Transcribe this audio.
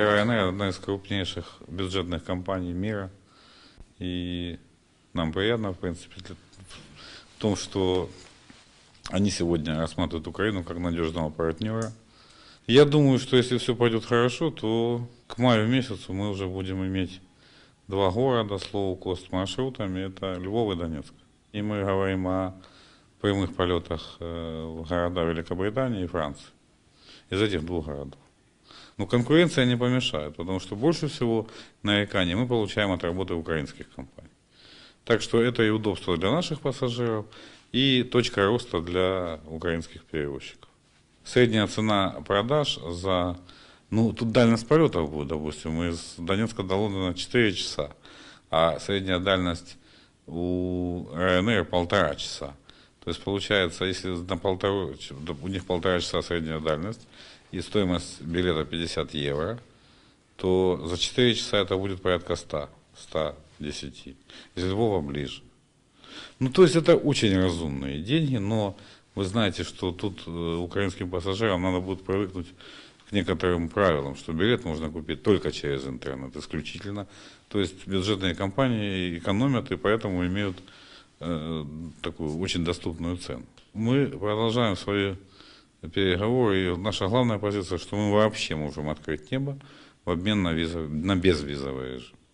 РНР одна из крупнейших бюджетных компаний мира. И нам приятно, в принципе, в том, что они сегодня рассматривают Украину как надежного партнера. Я думаю, что если все пойдет хорошо, то к маю месяцу мы уже будем иметь два города с лоу-кост маршрутами. Это Львов и Донецк. И мы говорим о прямых полетах э, в города Великобритании и Франции. Из этих двух городов. Но конкуренция не помешает, потому что больше всего нареканий мы получаем от работы украинских компаний. Так что это и удобство для наших пассажиров, и точка роста для украинских перевозчиков. Средняя цена продаж за... Ну, тут дальность полетов будет, допустим, из Донецка до Лондона 4 часа, а средняя дальность у РНР полтора часа. То есть получается, если на полтору, ч- у них полтора часа средняя дальность, и стоимость билета 50 евро, то за 4 часа это будет порядка 100, 110. Из Львова ближе. Ну, то есть это очень разумные деньги, но вы знаете, что тут э, украинским пассажирам надо будет привыкнуть к некоторым правилам, что билет можно купить только через интернет, исключительно. То есть бюджетные компании экономят и поэтому имеют э, такую очень доступную цену. Мы продолжаем свои переговоры, и наша главная позиция, что мы вообще можем открыть небо в обмен на, визов, на безвизовый режим.